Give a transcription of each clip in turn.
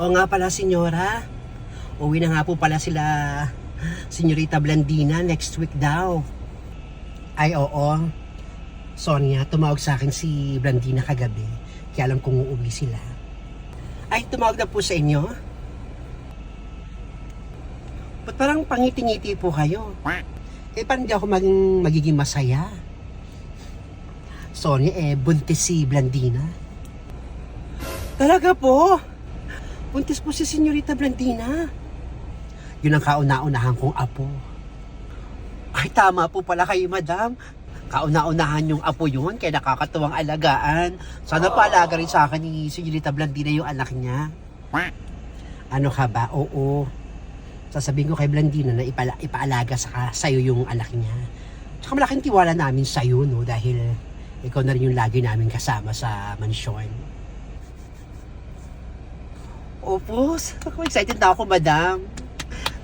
Oo nga pala, senyora. Uwi na nga po pala sila, senyorita Blandina, next week daw. Ay, oo. Sonia, tumawag sa akin si Blandina kagabi. Kaya alam kong uuwi sila. Ay, tumawag na po sa inyo? Ba't parang pangiti-ngiti po kayo? Eh, paano di ako maging, magiging masaya? Sonia, eh, buntis si Blandina. Talaga po? Buntis po si Senyorita Blandina. Yun ang kauna-unahan kong apo. Ay, tama po pala kayo, madam. Kauna-unahan yung apo yun, kaya nakakatuwang alagaan. Sana paalaga rin sa akin ni Senyorita Blandina yung anak niya. Ano ka ba? Oo. Sasabihin ko kay Blandina na ipala, ipaalaga sa sa'yo yung anak niya. Tsaka malaking tiwala namin sa'yo, no? Dahil ikaw na rin yung lagi namin kasama sa mansyon. Opo, ako excited na ako, madam.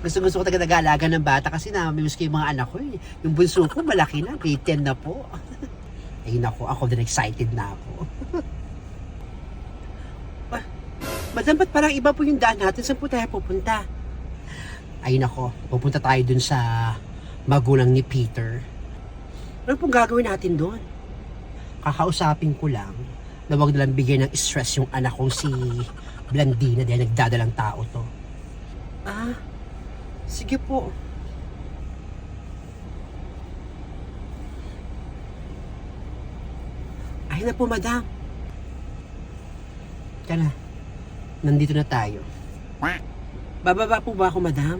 Gusto gusto ko talaga nag-aalaga ng bata kasi namimiss ko yung mga anak ko eh. Yung bunso ko malaki na, grade 10 na po. Ayun ako, ako din excited na ako. Ah, madam, ba't parang iba po yung daan natin? Saan po tayo pupunta? Ayun ako, pupunta tayo dun sa magulang ni Peter. Ano pong gagawin natin doon? Kakausapin ko lang na wag nilang bigyan ng stress yung anak kong si Blandina dahil nagdadalang tao to. Ah, sige po. Ay na po, madam. Tara, nandito na tayo. Bababa po ba ako, madam?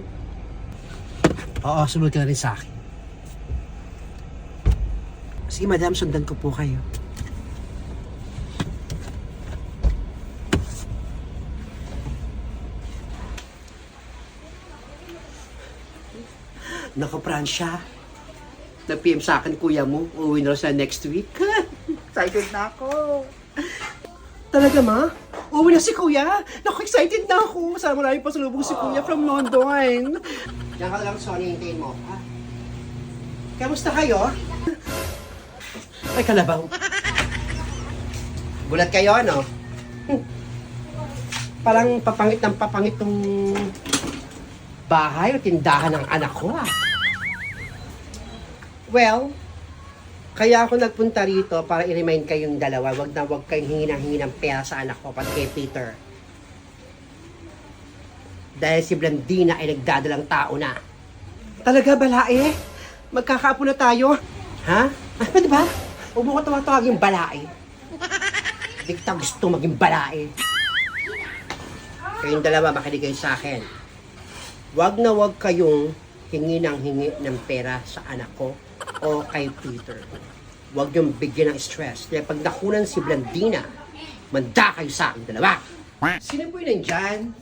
Oo, sumunod ka na rin sa akin. Sige, madam, sundan ko po kayo. Nako, Pransya. Nag-PM sa akin, kuya mo. Uuwi na sa next week. excited na ako. Talaga, ma? Uuwi na si kuya? Naku, excited na ako. Sana marami pa salubong si kuya from London. Yan ka lang, Sonny, hintayin mo. Ha? Kamusta kayo? Ay, kalabaw. Gulat kayo, ano? Hmm. Parang papangit ng papangit tong bahay o tindahan ng anak ko, ah. Well, kaya ako nagpunta rito para i-remind kayong dalawa, wag na wag kayong hingi ng hingi ng pera sa anak ko, pati kay Peter. Dahil si Blandina ay nagdadalang tao na. Talaga, balae? Magkakaapo na tayo? Ha? Ah, pwede ba? Huwag mo ko tumatawagin balae. Hindi kita gusto maging balae. Kayong dalawa, makinig kayo sa akin. Huwag na huwag kayong hingi ng hingi ng pera sa anak ko o kay Peter. Huwag niyong bigyan ng stress. Dahil pag nakunan si Blandina, manda kayo sa akin dalawa. Sino po yun nandyan?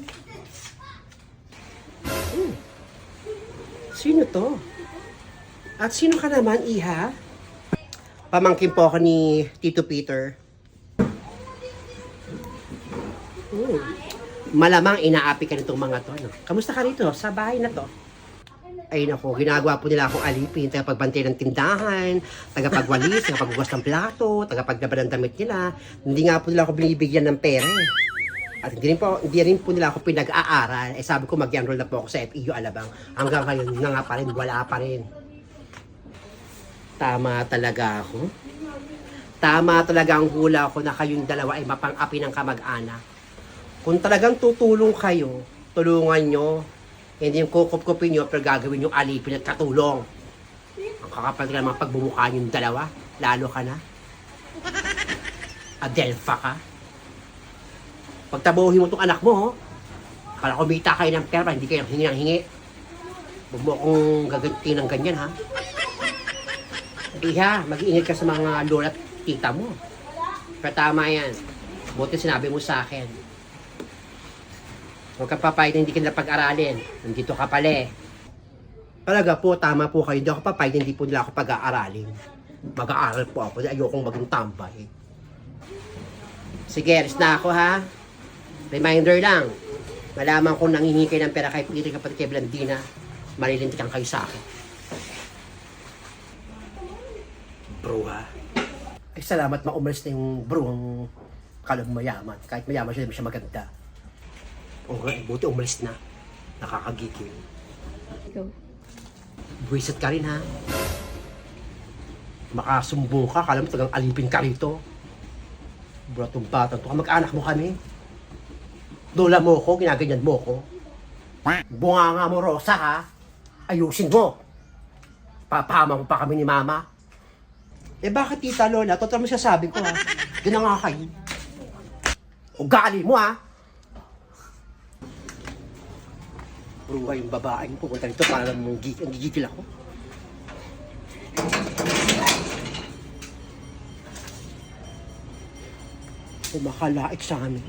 Hmm. Sino to? At sino ka naman, Iha? Pamangkin po ako ni Tito Peter. Hmm. Malamang inaapi ka nitong mga to. No? Kamusta ka rito sa bahay na to? Ay nako, ginagawa po nila akong alipin, tagapagbantay ng tindahan, tagapagwalis, tagapagbukas ng plato, tagapagdaba ng damit nila. Hindi nga po nila ako binibigyan ng pera eh. At hindi rin po, hindi rin po nila ako pinag-aaral. Eh sabi ko mag-enroll na po ako sa FEU Alabang. Hanggang ngayon na nga pa rin, wala pa rin. Tama talaga ako. Tama talaga ang hula ko na kayong dalawa ay mapang-api ng kamag-anak. Kung talagang tutulong kayo, tulungan nyo. Hindi yung kukup-kupin nyo, pero gagawin yung alipin at katulong. Ang kakapal ka naman pagbumukha yung dalawa. Lalo ka na. Adelpha ka. Pagtabuhin mo tong anak mo, oh. para kumita kayo ng pera, hindi kayo hingi ng hingi. Huwag mo gaganti ng ganyan, ha? Iha, mag-iingat ka sa mga lola at tita mo. Pero tama yan. Buti sinabi mo sa akin. Huwag ka papayag na hindi ka pag-aralin. Nandito ka pala eh. Talaga po, tama po kayo. Hindi ako papayag na hindi po nila ako pag-aaralin. Mag-aaral po ako. Ayokong maging tambay. Sige, alis na ako ha. Reminder lang. Malaman kong nangihingi kayo ng pera kay Peter kapatid kay Blandina. Marilintikan kayo sa akin. Bro ha. Ay salamat maumalis na yung bro ang kalang mayaman. Kahit mayaman siya, siya maganda. O nga, buti umalis na. Nakakagigil. Ikaw. Buwisit ka rin ha. Makasumbong ka, kala mo tagang alipin ka rito. Buratong batang to, mag-anak mo kami. Dula mo ko, ginaganyan mo ko. Bunga nga mo, Rosa ha. Ayusin mo. Papama mo pa kami ni Mama. Eh bakit tita Lola? Totoo mo sasabi ko ha. Ganun nga kayo. Ugali mo ha. Puro yung babaeng pupunta dito para lang mong gig- ang gigigil ako. Kumakalaik sa amin.